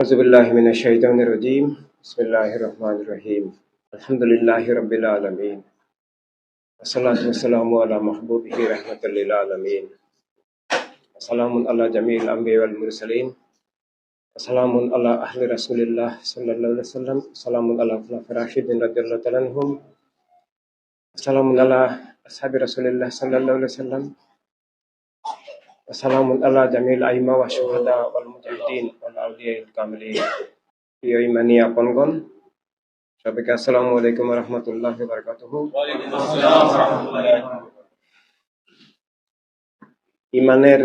أعوذ بالله من الشيطان الرجيم بسم الله الرحمن الرحيم الحمد لله رب العالمين والصلاة والسلام على সালাম আল্লাহ জামিল আইমা ওয়া শুহাদা ওয়াল মুজাহিদিন ওয়াল কামিলিন প্রিয় ইমানি আপনগণ সবাইকে আসসালামু আলাইকুম ওয়া রাহমাতুল্লাহি ওয়া বারাকাতুহু ইমানের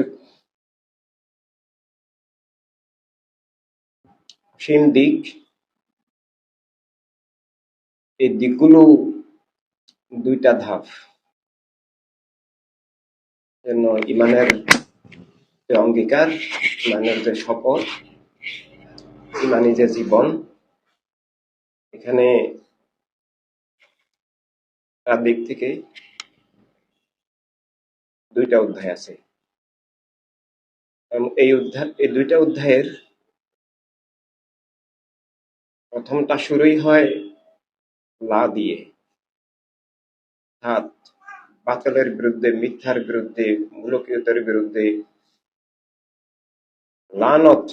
দিক এই দিকগুলো দুইটা ধাপ ইমানের যে অঙ্গীকার ইমানের যে শপথ ইমানি যে জীবন। এখানে তার দিক থেকে দুইটা অধ্যায় আছে। এই অধ্যায়, এই দুইটা অধ্যায়ের প্রথমটা শুরুই হয় লা দিয়ে। অর্থাৎ বাতিলের বিরুদ্ধে, মিথ্যার বিরুদ্ধে, মূলকীয়তার বিরুদ্ধে লানত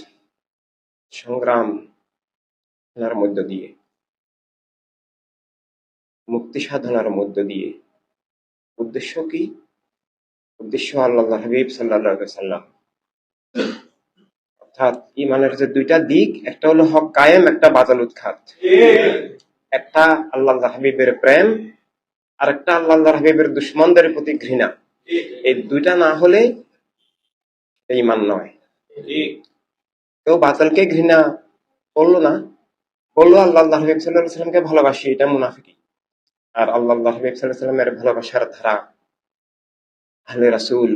সংগ্রাম সাধনার মধ্য দিয়ে, মুক্তি সাধনার মধ্য দিয়ে। উদ্দেশ্য কি? উদ্দেশ্য আল্লাহ হাবিব সাল্লাহ সাল্লাম অর্থাৎ ইমানের যে দুইটা দিক, একটা হলো হক কায়েম, একটা বাজাল উৎখাত। একটা আল্লাহ হাবিবের প্রেম আর একটা আল্লাহ হাবিবের দুশ্মনদের প্রতি ঘৃণা। এই দুইটা না হলে ইমান নয়। কেউ বাতালকে ঘৃণা করল না। বলল, আল্লাহ হাবিব সাল্লাহ সাল্লামকে ভালোবাসি, এটা মুনাফিকি। আর আল্লাহ হাবিব সাল্লাহ সাল্লামের ভালোবাসার ধারা আহলে রাসুল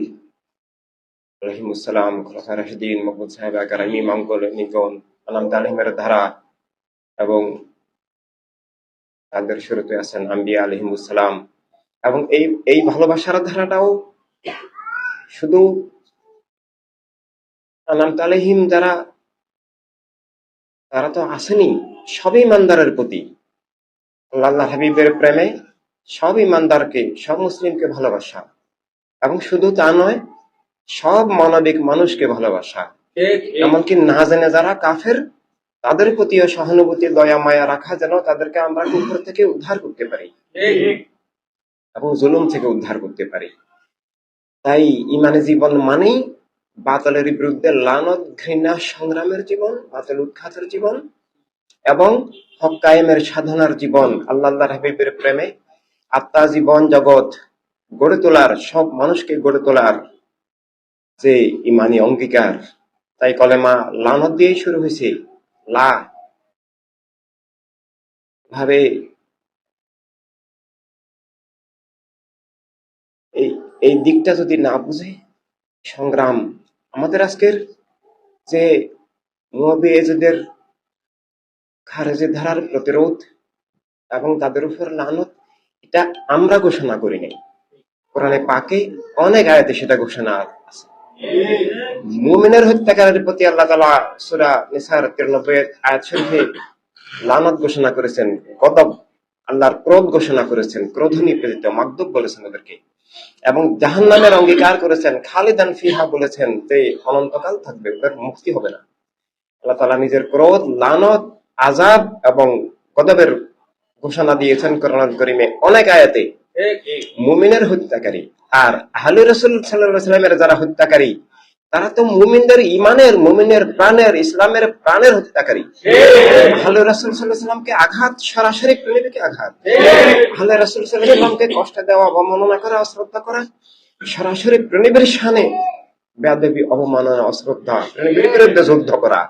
রহিমুসালাম খোলাফা রাশিদিন, মকবুল সাহেব, আকারামি মামগল নিগন আনাম তালিমের ধারা এবং তাদের শুরুতে আছেন আম্বিয়া আলহিমুসালাম এবং এই এই ভালোবাসার ধারাটাও শুধু আনাম তালিহিম যারা তারা তো আসেনি সব ইমানদারের প্রতি। আল্লাহ হাবিবের প্রেমে সব ইমানদারকে সব মুসলিমকে ভালোবাসা। এবং শুধু তা নয় সব মানবিক মানুষকে ভালোবাসা। এমনকি না জেনে যারা কাফের তাদের প্রতিও সহানুভূতি দয়া মায়া রাখা যেন তাদেরকে আমরা কুকুর থেকে উদ্ধার করতে পারি। এবং জুলুম থেকে উদ্ধার করতে পারি। তাই ইমানে জীবন মানেই বাতলের বিরুদ্ধে লানত, ঘৃণা, সংগ্রামের জীবন, বাতল উৎখাতের জীবন এবং হক কায়েমের সাধনার জীবন আল্লাহ হাবিবের প্রেমে আত্মা জীবন জগৎ গড়ে তোলার, সব মানুষকে গড়ে তোলার যে ইমানি অঙ্গীকার, তাই কলেমা লানত দিয়েই শুরু হয়েছে। লা ভাবে এই দিকটা যদি না বুঝে, সংগ্রাম আমাদের আজকের যে মুয়াবিয়েজদের খারেজের ধারার প্রতিরোধ এবং তাদের উপর লানত, এটা আমরা ঘোষণা করি নাই। কোরআনে পাকে অনেক আয়াতে সেটা ঘোষণা আছে। মুমিনের হত্যাকারীর প্রতি আল্লাহ তালা সুরা নিসার তিরানব্বই আয়াত শরীফে লানত ঘোষণা করেছেন কদব আল্লাহর ক্রোধ ঘোষণা করেছেন, ক্রোধ নিপীড়িত, মাকদুব বলেছেন ওদেরকে। এবং জাহান নামের অঙ্গীকার করেছেন খালিদান ফিহা বলেছেন যে অনন্তকাল থাকবে ওদের মুক্তি হবে না। আল্লাহ তালা নিজের ক্রোধ লানত আজাব এবং কদবের ঘোষণা দিয়েছেন করোনা করিমে অনেক আয়াতে। মুমিনের হত্যাকারী আর আহলি রসুল সাল্লাহ সাল্লামের যারা হত্যাকারী তারা তো মুমিনদের ইমানের মুমিনের প্রাণের ইসলামের প্রাণের হত্যাকারী আহলে রসুল সাল্লাহ সাল্লামকে আঘাত সরাসরি প্রেমিককে আঘাত। আহলে রসুল সাল্লাহ সাল্লামকে কষ্ট দেওয়া অবমাননা করা অশ্রদ্ধা করা সরাসরি প্রেমিকের সানে বেদবী অবমাননা অশ্রদ্ধা প্রেমিকের বিরুদ্ধে যুদ্ধ করা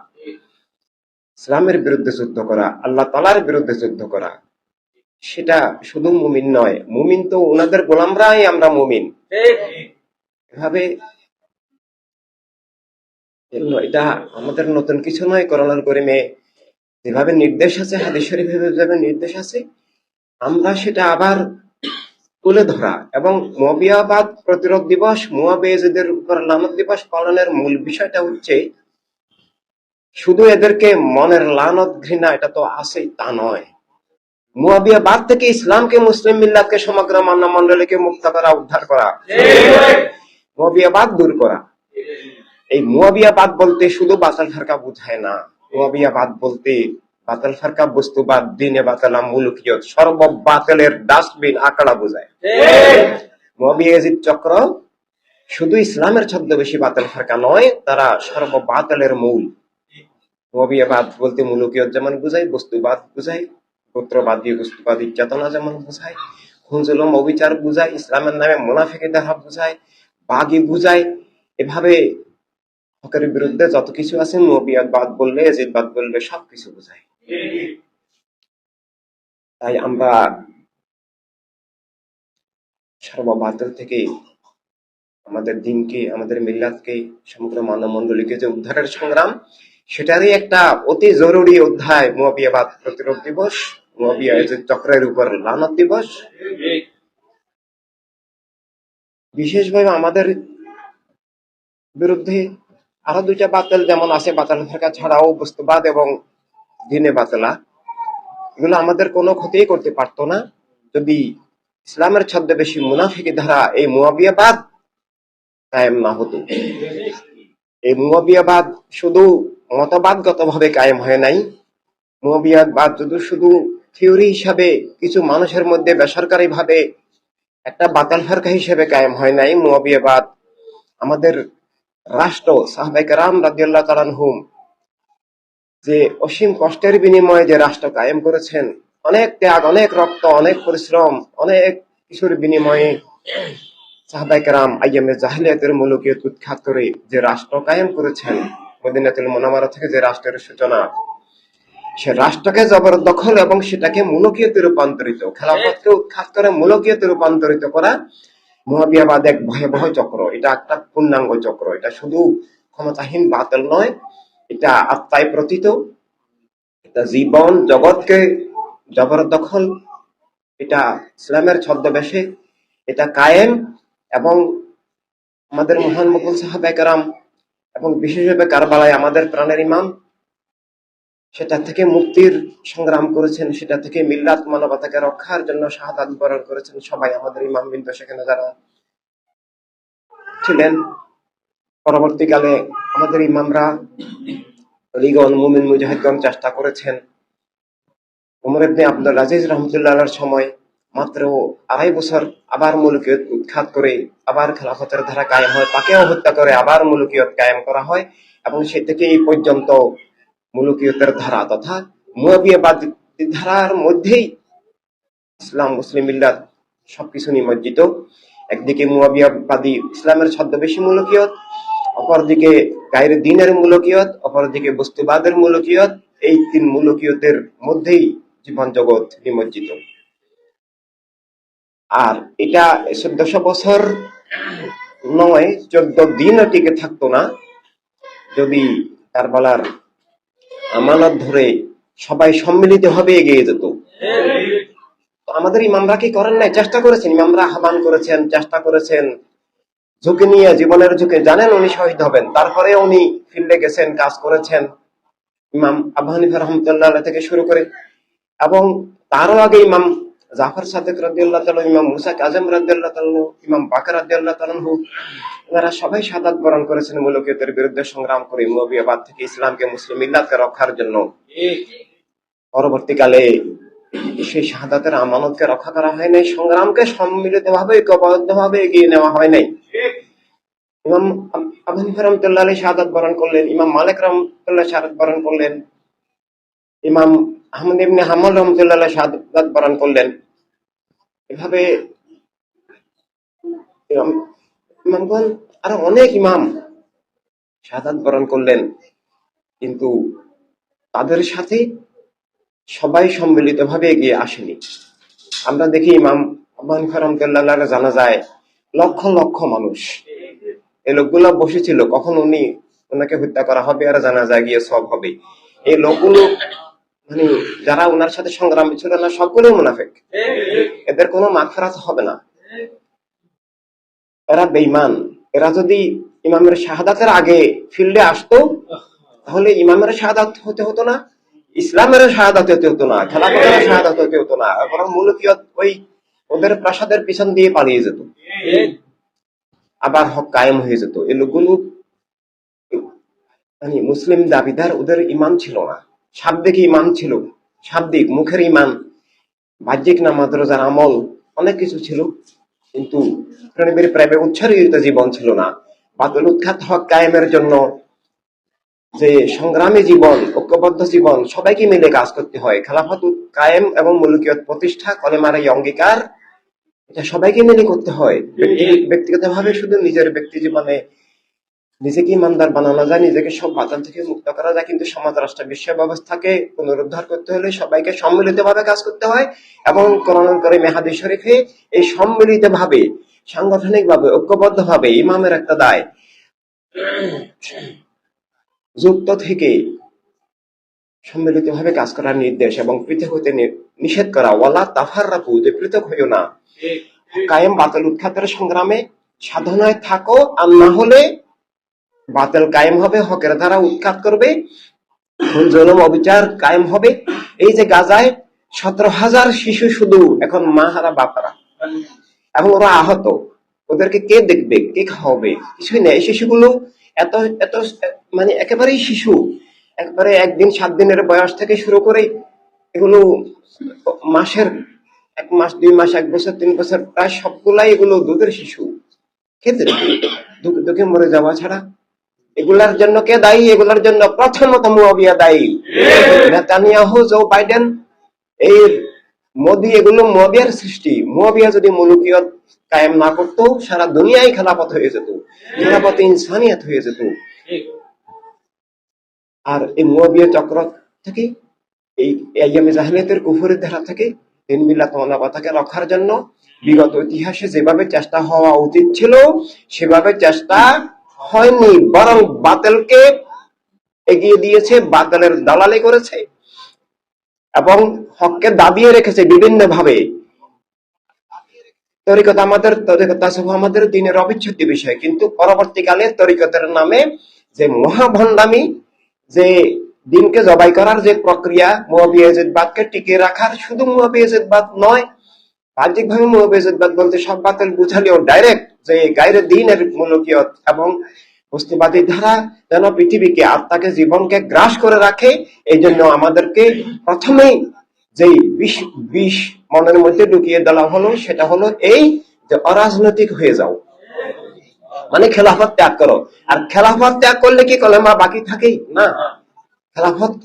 ইসলামের বিরুদ্ধে যুদ্ধ করা আল্লাহ তালার বিরুদ্ধে যুদ্ধ করা সেটা শুধু মুমিন নয়। মুমিন তো ওনাদের গোলামরাই আমরা মুমিন। এভাবে এটা আমাদের নতুন কিছু নয় করোনার করিমে যেভাবে নির্দেশ আছে হাদিস শরীফে যেভাবে নির্দেশ আছে আমরা সেটা আবার তুলে ধরা এবং মবিয়াবাদ প্রতিরোধ দিবস মুয়াবেজদের উপর লানত দিবস পালনের মূল বিষয়টা হচ্ছে শুধু এদেরকে মনের লানত ঘৃণা এটা তো আছেই তা নয়। মুয়াবিয়াবাদ থেকে ইসলামকে মুসলিম মিল্লাতকে সমগ্র মান্য মন্ডলীকে মুক্ত করা উদ্ধার করা। মুয়াবিয়াবাদ দূর করা। এই মুয়াবিয়াবাদ বলতে শুধু বাতাল ফারকা বোঝায় না। মুয়াবিয়াবাদ বলতে বাতাল ফারকা বস্তুবাদ দিনে বাতালা মুলুকিয়ত সর্ব বাতালের ডাস্টবিন আকাড়া বোঝায়। মুয়াবিয়াজিদ চক্র শুধু ইসলামের ছদ্মবেশী বাতাল ফারকা নয় তারা সর্ব বাতালের মূল। মুয়াবিয়াবাদ বলতে মুলুকিয়ত যেমন বুঝায় বস্তুবাদ বুঝায় গোত্রবাদী বস্তুবাদী চেতনা যেমন বুঝায় খুনজুলম অবিচার বুঝায় ইসলামের নামে মুনাফিকে দেখা বুঝায় বাগি বুঝায় এভাবে হকের বিরুদ্ধে যত কিছু আছে নবিয়াদ বললে এজিদবাদ বললে সবকিছু বোঝায়। তাই আমরা সর্ববাতিল থেকে আমাদের দিনকে, আমাদের মিল্লাতকে, সমগ্র মানব মন্ডলীকে যে উদ্ধারের সংগ্রাম, সেটারই একটা অতি জরুরি অধ্যায় মুয়াবিয়াবাদ প্রতিরোধ দিবস মুয়াবিয়া এজিদ চক্রের উপর লানত দিবস। বিশেষভাবে আমাদের বিরুদ্ধে আরও দুইটা বাতিল যেমন আছে, বাতিল থাকা ছাড়াও বস্তুবাদ এবং দিনে বাতলা এগুলো আমাদের কোনো ক্ষতি করতে পারতো না। যদি ইসলামের ছদ্মবেশী মুনাফিকি ধারা এই মুয়াবিয়াবাদ কায়েম না হতো। এই মুয়াবিয়াবাদ শুধু মতবাদগত ভাবে কায়েম হয় নাই। মুয়াবিয়াবাদ শুধু শুধু থিওরি হিসাবে কিছু মানুষের মধ্যে বেসরকারি ভাবে একটা বাতাল ফারকা হিসেবে কায়েম হয় নাই মুয়াবিয়াবাদ আমাদের রাষ্ট্র সাহবাইক রাম রাজিয়াল্লাহ তালানহুম যে অসীম কষ্টের বিনিময়ে যে রাষ্ট্র কায়েম করেছেন, অনেক ত্যাগ, অনেক রক্ত, অনেক পরিশ্রম, অনেক কিছুর বিনিময়ে জাহিলিয়াতের উৎখাত করে যে রাষ্ট্র কায়েম করেছেন, মদিনাতুল থেকে যে রাষ্ট্রের সূচনা, সে রাষ্ট্রকে জবরদখল এবং সেটাকে মুলকীয়তে রূপান্তরিত, খেলাফতকে উৎখাত করে মুলকীয়তে রূপান্তরিত করা মহাবিয়াবাদ এক ভয়াবহ চক্র। এটা একটা পূর্ণাঙ্গ চক্র। এটা শুধু ক্ষমতাহীন বাতিল নয়, এটা আত্মায় প্রতীত। এটা জীবন জগৎকে জবরদখল। এটা ইসলামের ছদ্মবেশে এটা কায়েম এবং আমাদের মহান মুকুল সাহাব একরাম এবং বিশেষভাবে কারবালায় আমাদের প্রাণের ইমাম। সেটা থেকে মুক্তির সংগ্রাম করেছেন, সেটা থেকে মিল্লাত মানবতাকে রক্ষার জন্য শাহাদাত বরণ করেছেন সবাই আমাদের ইমাম বিন্দু সেখানে যারা ছিলেন। পরবর্তীকালে আমাদের ইমামরা লিগন মুমিন মুজাহিদগণ চেষ্টা করেছেন। উমর ইবনে আব্দুল আজিজ রহমতুল্লাহর সময় মাত্র আড়াই বছর আবার মুলুকিয়ত উৎখাত করে আবার খেলাফতের ধারা কায়েম হয়, তাকেও হত্যা করে আবার মুলুকিয়ত কায়েম করা হয় এবং সে থেকে এই পর্যন্ত মুলুকিয়তের ধারা তথা মুয়াবিয়াবাদ ধারার মধ্যেই ইসলাম মুসলিম মিল্লাত সবকিছু নিমজ্জিত। একদিকে মুয়াবিয়াবাদী ইসলামের ছদ্মবেশী মুলুকিয়ত, অপরদিকে গায়ের দিনের মুলুকিয়ত, অপরদিকে বস্তুবাদের মুলুকিয়ত, এই তিন মূলকীয়তের মধ্যেই জীবন জগৎ নিমজ্জিত। আর এটা চোদ্দশো বছর নয়, চোদ্দ দিনও টিকে থাকতো না। যদি কারবালার আমানত ধরে সবাই সম্মিলিত ভাবে এগিয়ে যেত। আমাদের ইমামরা কি করেন নাই? চেষ্টা করেছেন। ইমামরা আহ্বান করেছেন, চেষ্টা করেছেন। ঝুঁকি নিয়ে, জীবনের ঝুঁকি। জানেন উনি শহীদ হবেন। তারপরে উনি ফিল্ডে গেছেন, কাজ করেছেন। ইমাম আবহানিফা রহমতুল্লাহ থেকে শুরু করে। এবং তারও আগে ইমাম জাফর সাদেক রাদিয়াল্লাহ ইমাম মুসাক আজম রাদিয়াল্লাহ ইমাম বাকর রাদিয়াল্লাহ তাআলাহু এনারা সবাই শাহাদাত বরণ করেছেন মুলকিয়তের বিরুদ্ধে সংগ্রাম করে মুয়াবিয়াবাদ থেকে ইসলামকে মুসলিম মিল্লাতকে রক্ষার জন্য। পরবর্তীকালে সেই শাহাদাতের আমানতকে রক্ষা করা হয় নাই, সংগ্রামকে সম্মিলিত ভাবে ঐক্যবদ্ধ ভাবে এগিয়ে নেওয়া হয় নাই। ইমাম আবু রহমতুল্লাহ আলী শাহাদাত বরণ করলেন, ইমাম মালিক রহমতুল্লাহ শাহাদাত বরণ করলেন, ইমাম আহমদ ইবনে হাম্মল রহমতুল্লাহ শাহাদাত বরণ করলেন। এভাবে আরও অনেক ইমাম শাহাদাত বরণ করলেন, কিন্তু তাদের সাথে সবাই সম্মিলিত ভাবে এগিয়ে আসেনি। আমরা দেখি ইমাম আবু হানিফা জানা যায় লক্ষ লক্ষ মানুষ। এই লোকগুলো বসেছিল, কখন উনি ওনাকে হত্যা করা হবে আর জানা যায় গিয়ে সব হবে? এই লোকগুলো মানে যারা ওনার সাথে সংগ্রামে ছিল না সবগুলোই মুনাফেক। এদের কোনো মাগফিরাত হবে না। এরা বেঈমান। এরা যদি ইমামের শাহাদাতের আগে ফিল্ডে আসতো, তাহলে ইমামের শাহাদাত হতে হতো না, ইসলামের শাহাদাত হতে হতো না, খেলাফতের শাহাদাত হতে হতো না, বরং মুলকিয়ত ওই ওদের প্রাসাদের পিছন দিয়ে পালিয়ে যেত। আবার হক কায়েম হয়ে যেত। এই লোকগুলো মানে মুসলিম দাবিদার ওদের ইমান ছিল না। শাব্দিক ইমান ছিল। শাব্দিক মুখের ইমান বাহ্যিক নামাজ রোজার আমল অনেক কিছু ছিল। কিন্তু প্রেমের প্রেমে উচ্ছারিত জীবন ছিল না। বাদল উৎখাত হক কায়েমের জন্য যে সংগ্রামী জীবন ঐক্যবদ্ধ জীবন সবাইকে মিলে কাজ করতে হয়। খেলাফত কায়েম এবং মুলকিয়ত প্রতিষ্ঠা কলেমার এই অঙ্গীকার এটা সবাইকে মিলে করতে হয়। ব্যক্তিগত ভাবে শুধু নিজের ব্যক্তি জীবনে নিজেকে ইমানদার বানানো যায়, নিজেকে সব বাতান থেকে মুক্ত করা যায়। কিন্তু সমাজ, রাষ্ট্র, বিশ্ব ব্যবস্থাকে পুনরুদ্ধার করতে হলে সবাইকে সম্মিলিত ভাবে কাজ করতে হয় এবং করোনা করে মেহাদি শরীফে এই সম্মিলিত ভাবে সাংগঠনিক ভাবে ঐক্যবদ্ধ ভাবে ইমামের একটা দায় যুক্ত থেকে সম্মিলিত ভাবে কাজ করার নির্দেশ এবং পৃথক হতে নিষেধ করা। ওয়ালা তাফার রাখু যে পৃথক হইও না। কায়েম বাতিল উৎখাতের সংগ্রামে সাধনায় থাকো আর না হলে বাতিল কায়েম হবে, হকের দ্বারা উৎখাত করবে জুলুম, অবিচার কায়েম হবে। এই যে গাজায় সতেরো হাজার শিশু শুধু এখন মা হারা বাপারা এবং ওরা আহত। ওদেরকে কে দেখবে, কে খাওয়াবে? কিছুই নেই। শিশুগুলো এত এত মানে একেবারেই শিশু। একবারে একদিন, সাত দিনের বয়স থেকে শুরু করে এগুলো মাসের এক মাস, দুই মাস, এক বছর, তিন বছর, প্রায় সবগুলাই এগুলো দুধের শিশু। খেতে দুঃখে মরে যাওয়া ছাড়া এগুলার জন্য কে দায়ী? এগুলার জন্য প্রথমত মুয়াবিয়া দায়ী। নেতানিয়াহু, জো বাইডেন, এই মোদি, এগুলো মুয়াবিয়ার সৃষ্টি। মুয়াবিয়া যদি মুলুকিয়ত কায়েম না করতো, সারা দুনিয়ায় খেলাপথ হয়ে যেত, খেলাপথ ইনসানিয়াত হয়ে যেত। আর এই মুয়াবিয়া চক্র থেকে, এই আইয়ামে জাহিলিয়াতের কুফরের ধারা থেকে দিন বিলাত মানবতাকে রক্ষার জন্য বিগত ইতিহাসে যেভাবে চেষ্টা হওয়া উচিত ছিল, সেভাবে চেষ্টা হয়নি, বরং বাতিলকে এগিয়ে দিয়েছে, বাতিলের দালালি করেছে এবং হককে দাবিয়ে রেখেছে বিভিন্ন ভাবে তরিকত আমাদের তাসব আমাদের দিনের অবিচ্ছেদ্য বিষয়। কিন্তু পরবর্তীকালে তরিকতের নামে যে মহাভণ্ডামি, যে দিনকে জবাই করার যে প্রক্রিয়া মুয়াবিয়াজিদবাদকে টিকিয়ে রাখার শুধু মুয়াবিয়াজিদবাদ নয় বাহ্যিক ভাবে মুয়াবিয়াজিদবাদ বলতে সব বাতিল বুঝালেও ডাইরেক্ট যে গাইরে দিনের মূলকীয়ত এবং বস্তুবাদী যেন পৃথিবীকে আত্মাকে, জীবনকে গ্রাস করে রাখে, এই জন্য আমাদেরকে প্রথমেই যে বিষ বিষ মনের মধ্যে ঢুকিয়ে দেওয়া হলো, সেটা হলো এই যে অরাজনৈতিক হয়ে যাও। মানে খেলাফত ত্যাগ করো। আর খেলাফত ত্যাগ করলে কি কলেমা বাকি থাকেই? না। খেলাফত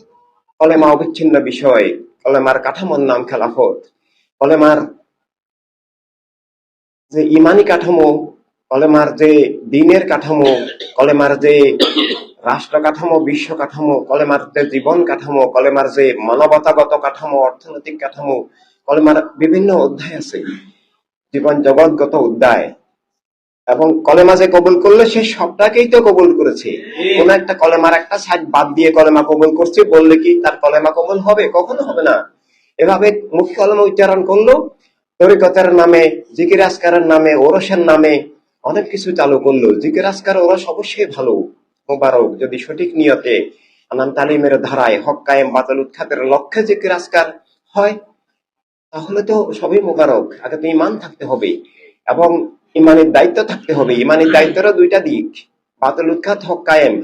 কলেমা অবিচ্ছিন্ন বিষয়। কলেমার কাঠামোর নাম খেলাফত। কলেমার যে ইমানি কাঠামো কলেমার যে দিনের কাঠামো কলেমার যে রাষ্ট্র কাঠামো, বিশ্ব কাঠামো কলেমার যে জীবন কাঠামো কলেমার যে মানবতাগত কাঠামো, অর্থনৈতিক কাঠামো কলেমার বিভিন্ন অধ্যায় আছে। জীবন জগৎগত অধ্যায়। এবং কলেমা যে কবুল করলে, সে সবটাকেই তো কবুল করেছে। কোন একটা কলেমার একটা সাইড বাদ দিয়ে কলেমা কবুল করছে, বললে কি তার কলেমা কবুল হবে? কখনো হবে না। এভাবে মুখ কলেমা উচ্চারণ করল। তরিকতের নামে, জিকির আসকারের নামে, ওরসের নামে অনেক কিছু চালু করল। জিকির আসকার ওরস অবশ্যই ভালো, মোবারক। যদি সঠিক নিয়তে আনাম তালিমের ধারায় হক কায়েম, বাতিল উৎখাতের লক্ষ্যে জিকির আসকার হয়, তাহলে তো সবই মোবারক। আগে তো ইমান থাকতে হবে এবং ইমানের দায়িত্ব থাকতে হবে। ইমানের দায়িত্বেরও দুইটা দিক। বাতিল উৎখাত, হক কায়েম।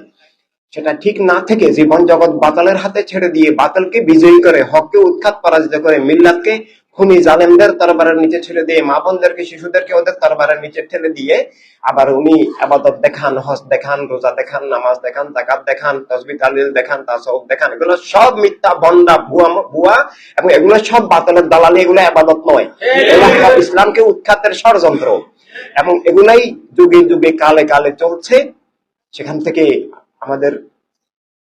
সেটা ঠিক না থেকে জীবন জগৎ বাতালের হাতে ছেড়ে দিয়ে বাতালকে বিজয়ী করে, হককে উৎখাত পরাজিত করে, মিল্লাতকে খুনি জালেমদের তরবারের নিচে ছেড়ে দিয়ে মা বোনদেরকে শিশুদেরকে ওদের তরবারের নিচে ঠেলে দিয়ে আবার উনি আবাদত দেখান হজ দেখান রোজা দেখান নামাজ দেখান জাকাত দেখান তসবি তালিল দেখান তাসব দেখান। এগুলো সব মিথ্যা বন্ডা ভুয়া ভুয়া এবং এগুলো সব বাতলের দালালি এগুলো আবাদত নয়। ইসলামকে উৎখাতের ষড়যন্ত্র এবং এগুলাই যুগে যুগে কালে কালে চলছে। সেখান থেকে আমাদের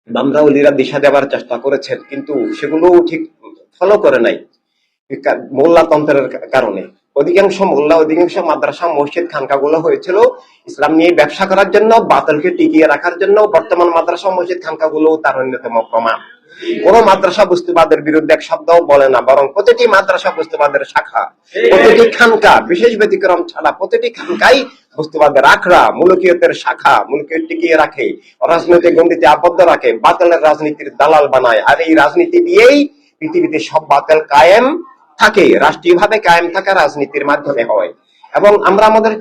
বামরা উলিরা দিশা দেওয়ার চেষ্টা করেছেন কিন্তু সেগুলো ঠিক ফলো করে নাই। মোল্লাতন্ত্রের কারণে। অধিকাংশ মোল্লা, অধিকাংশ মাদ্রাসা, মসজিদ, খানকাগুলো হয়েছিল ইসলাম নিয়ে ব্যবসা করার জন্য, বাতিলকে টিকিয়ে রাখার জন্য, বর্তমান মাদ্রাসা, মসজিদ খানকাগুলো তার অন্যতম প্রমাণ। কোন মাদ্রাসা বস্তুবাদের বিরুদ্ধে এক শব্দও বলে না, বরং প্রতিটি মাদ্রাসা বস্তুবাদের শাখা, প্রতিটি খানকা, বিশেষ ব্যতিক্রম ছাড়া প্রতিটি খানকাই বস্তুবাদের আখড়া, মুলকিয়তের শাখা, মুলকিয়ত টিকিয়ে রাখে রাজনৈতিক গণ্ডিতে আবদ্ধ রাখে, বাতিলের রাজনীতির দালাল বানায়, আর এই রাজনীতি দিয়েই পৃথিবীতে সব বাতিল কায়েম থাকে, রাষ্ট্রীয়ভাবে কায়েম থাকা রাজনীতির মাধ্যমে হয়। এবং আমরা আমাদের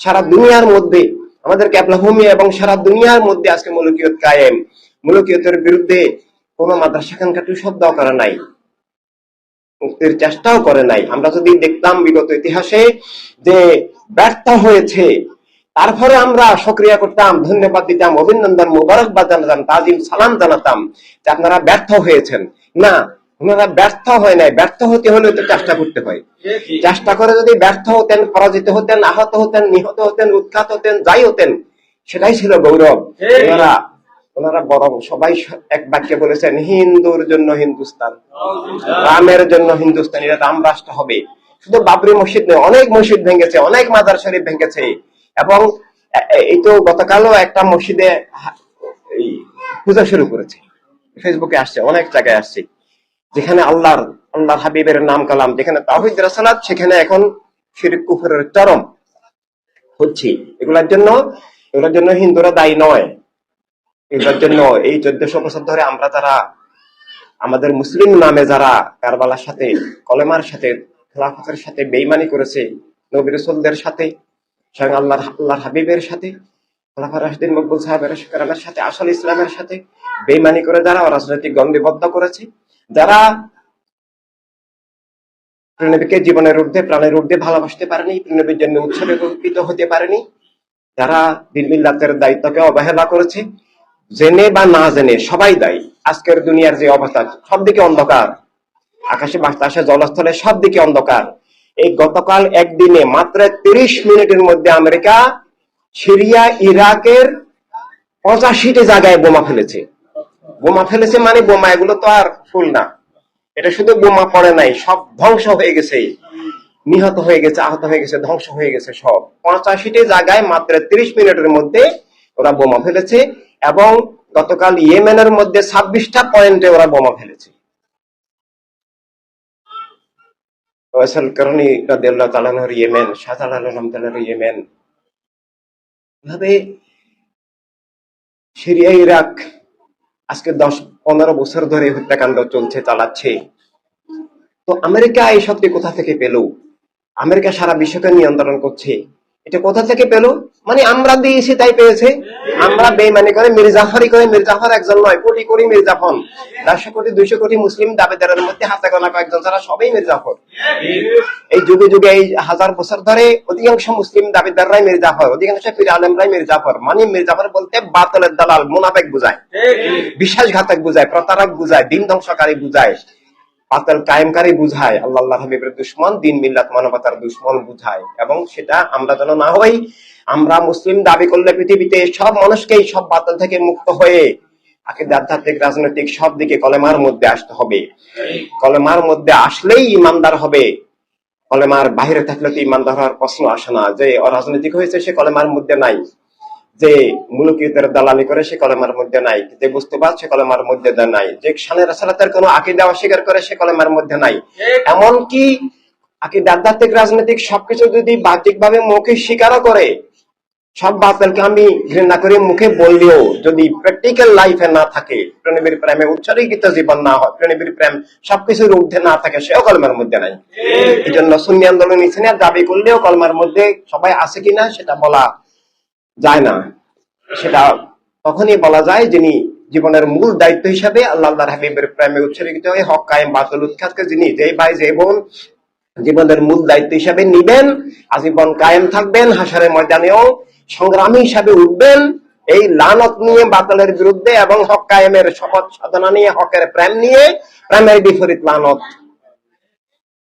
সারা দুনিয়ার মধ্যে, আমাদের ক্যাপলাভূমি এবং সারা দুনিয়ার মধ্যে আজকে মুলকিয়ত কায়েম। মুলকিয়তের বিরুদ্ধে কোন মাদ্রাসা খানকাটু শব্দ করা নাই, মুক্তির চেষ্টাও করে নাই। আমরা যদি দেখতাম বিগত ইতিহাসে যে ব্যর্থ হয়েছে, তারপরে আমরা সক্রিয় করতাম, ধন্যবাদ দিতাম, অভিনন্দন, মোবারকবাদ জানাতাম, তাজিম সালাম জানাতাম যে আপনারা ব্যর্থ হয়েছেন। না ওনারা ব্যর্থ হয় নাই। ব্যর্থ হতে হলে তো চেষ্টা করতে হয়। চেষ্টা করে যদি ব্যর্থ হতেন, পরাজিত হতেন, আহত হতেন, নিহত হতেন, উৎখাত হতেন, যাই হতেন, সেটাই ছিল গৌরব। ওনারা ওনারা বরং সবাই এক বাক্যে বলেছেন, হিন্দুর জন্য হিন্দুস্তান। রামের জন্য হিন্দুস্তান। এটা রাম রাষ্ট্র হবে। শুধু বাবরি মসজিদ নয়, অনেক মসজিদ ভেঙেছে, অনেক মাদার শরীফ ভেঙেছে। এবং এই তো গতকালও একটা মসজিদে পূজা শুরু করেছে। ফেসবুকে আসছে, অনেক জায়গায় আসছে। যেখানে আল্লাহর আল্লাহর হাবিবের নাম কালাম, যেখানে তাহিদ রাসালাত, সেখানে এখন শিরিক কুফরের চরম হচ্ছে। এগুলোর জন্য এগুলোর জন্য হিন্দুরা দায়ী নয়। এগুলোর জন্য এই চোদ্দশো বছর ধরে আমরা যারা, আমাদের মুসলিম নামে যারা কারবালার সাথে, কলেমার সাথে, খেলাফতের সাথে বেইমানি করেছে, নবী রসুলদের সাথে, স্বয়ং আল্লাহর আল্লাহর হাবিবের সাথে, খোলাফা রাশিদিন মকবুল সাহেবের সাথে, আসল ইসলামের সাথে বেইমানি করে যারা রাজনৈতিক গণ্ডিবদ্ধ করেছে যারা প্রণবীকে জীবনের ঊর্ধ্বে, প্রাণের ঊর্ধ্বে ভালোবাসতে পারেনি প্রণবীর জন্য উৎসর্গিত হতে পারেনি, যারা দিনমিল্লাতের দায়িত্বকে অবহেলা করেছে, জেনে বা না জেনে সবাই দায়ী। আজকের দুনিয়ার যে অবস্থা সব দিকে অন্ধকার। আকাশে বাতাসে জলস্থলে সব দিকে অন্ধকার। এই গতকাল একদিনে মাত্র তিরিশ মিনিটের মধ্যে আমেরিকা, সিরিয়া, ইরাকের পঁচাশিটি জায়গায় বোমা ফেলেছে। বোমা ফেলেছে মানে বোমা, এগুলো তো আর ফুল না। এটা শুধু বোমা পড়ে নাই, সব ধ্বংস হয়ে গেছে। নিহত হয়ে গেছে, আহত হয়ে গেছে, ধ্বংস হয়ে গেছে সব। পঁচাশিটি জায়গায় মাত্র তিরিশ মিনিটের মধ্যে ওরা বোমা ফেলেছে এবং গতকাল ইয়েমেনের মধ্যে ছাব্বিশটা পয়েন্টে ওরা বোমা ফেলেছে। সিরিয়া, ইরাক আজকে দশ, পনেরো বছর ধরে হত্যাকাণ্ড চলছে, চালাচ্ছে। তো আমেরিকা এই সবটি কোথা থেকে পেল? আমেরিকা সারা বিশ্বকে নিয়ন্ত্রণ করছে। এটা কোথা থেকে পেল? মানে আমরা দিয়েছি তাই পেয়েছে। আমরা বেমানি করে মির্জাফারি করে মির্জাফর একজন নয় কোটি কোটি মির্জাফর। দেড়শো কোটি দুইশো কোটি মুসলিম দাবিদারের মধ্যে হাতে গোনা কয়েকজন ছাড়া সবাই মির্জাফর। এই যুগে যুগে এই হাজার বছর ধরে অধিকাংশ মুসলিম দাবিদাররাই মির্জাফর অধিকাংশ পীর আলেমরাই মির্জাফর। মানে মির্জাফর বলতে বাতলের দালাল মুনাফেক বুঝায় বিশ্বাসঘাতক বুঝায় প্রতারক বুঝায় দিন ধ্বংসকারী বুঝায়। পাতাল কায়েমকারী বুঝায়, আল্লাহ আল্লাহ হাবিবের দুশ্মন, দিন মিল্লাত মানবতার দুশ্মন বুঝায়। এবং সেটা আমরা যেন না হই, আমরা মুসলিম দাবি করলে পৃথিবীতে সব মানুষকেই সব বাতল থেকে মুক্ত হয়ে আকিদা, আধ্যাত্মিক, রাজনৈতিক সব দিকে কলেমার মধ্যে আসতে হবে। কলেমার মধ্যে আসলেই ইমানদার হবে। কলেমার বাহিরে থাকলে তো ইমানদার হওয়ার প্রশ্ন আসে না যে অরাজনৈতিক হয়েছে সে কলেমার মধ্যে নাই। যে মুলুকিয়তের দালালি করে সে কলেমার মধ্যে নাই। যে বুঝতেবাদ সে কলেমার মধ্যে নাই। যে শানের রাসালাতের কোনো আকিদা অস্বীকার করে সে কলেমার মধ্যে নাই। এমনকি আকিদা আধ্যাত্মিক রাজনৈতিক সবকিছু যদি বাহ্যিক ভাবে মুখে স্বীকারও করে সব বাতিলকে আমি ঘৃণা করে মুখে বললেও যদি প্র্যাকটিক্যাল লাইফে না থাকে প্রেণবীর প্রেমে উৎসর্গিত জীবন না হয় প্রেণবীর প্রেম সবকিছুর ঊর্ধ্বে না থাকে সেও কলমার মধ্যে নাই। এই জন্য সুন্নি আন্দোলন ইসলামিয়া দাবি করলেও কলমার মধ্যে সবাই আছে কিনা সেটা বলা যায় না। সেটা তখনই বলা যায় যিনি জীবনের মূল দায়িত্ব হিসাবে আল্লাহ হাবিবের প্রেমে উৎসর্গিত হয়ে হক কায়েম, বাতিল, উৎখাতকে যিনি যে ভাই যে বোন জীবনের মূল দায়িত্ব হিসাবে নিবেন, আজীবন কায়েম থাকবেন, হাসারের ময়দানেও সংগ্রামী হিসাবে উঠবেন, এই লানত নিয়ে, বাতলের বিরুদ্ধে এবং হক কায়েমের শপথ সাধনা নিয়ে, হকের প্রেম নিয়ে, প্রেমের বিপরীত লানত।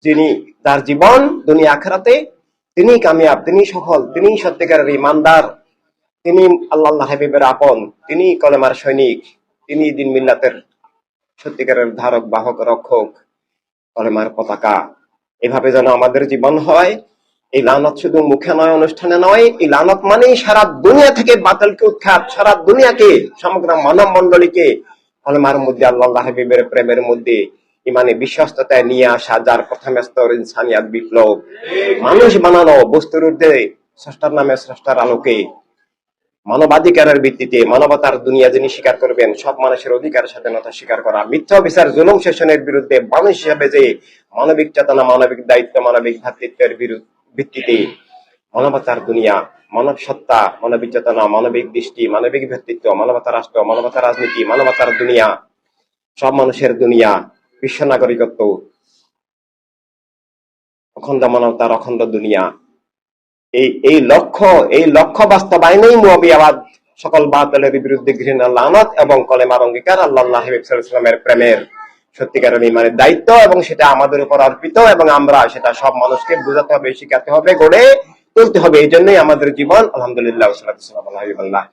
যিনি তার জীবন, দুনিয়া, আখরাতে তিনি কামিয়াব তিনি সফল তিনি সত্যিকারের ইমানদার তিনি আল্লাহ হাবিবের আপন, তিনি কলেমার সৈনিক, তিনি দিন মিল্লাতের সত্যিকারের ধারক, বাহক, রক্ষক, কলেমার পতাকা। এভাবে যেন আমাদের জীবন হয়, এই লানত শুধু মুখে নয়, অনুষ্ঠানে নয়, এই লানত মানেই সারা দুনিয়া থেকে বাতিলকে উৎখাত, সারা দুনিয়াকে, সমগ্র মানব মন্ডলীকে কলমার মধ্যে আল্লাহ হাবিবের প্রেমের মধ্যে, ইমানে বিশ্বস্ততায় নিয়ে আসা, যার প্রথম স্তর ইনসানিয়াত বিপ্লব। মানুষ বানানো বস্তুর ঊর্ধ্বে, স্রষ্টার নামে স্রষ্টার আলোকে। মানবাধিকারের ভিত্তিতে মানবতার দুনিয়া যিনি স্বীকার করবেন, সব মানুষের অধিকার স্বাধীনতা স্বীকার করা। মিথ্যা বিচার জুলুম শাসনের বিরুদ্ধে মানুষ হিসাবে যে মানবিক চেতনা, মানবিক দায়িত্ব, মানবিক ভ্রাতৃত্বের বিরু- ভিত্তিতে মানবতার দুনিয়া, মানব সত্তা, মানবিক চেতনা, মানবিক দৃষ্টি, মানবিক ব্যক্তিত্ব মানবতা রাষ্ট্র, মানবতা রাজনীতি, মানবতার দুনিয়া, সব মানুষের দুনিয়া, বিশ্ব নাগরিকত্ব, অখণ্ড মানবতার অখণ্ড দুনিয়া। এই এই লক্ষ্য এই লক্ষ্য বাস্তবায়নেই মুয়াবিয়াবাদ সকল বাতিলের বিরুদ্ধে ঘৃণা, লানত এবং কলেমার অঙ্গীকার আল্লাহ ইসলামের প্রেমের সত্যিকারের ইমানের দায়িত্ব এবং সেটা আমাদের উপর অর্পিত এবং আমরা সেটা সব মানুষকে বোঝাতে হবে, শিখাতে হবে, গড়ে তুলতে হবে। এই জন্যই আমাদের জীবন, আলহামদুলিল্লাহ সাল্লাহ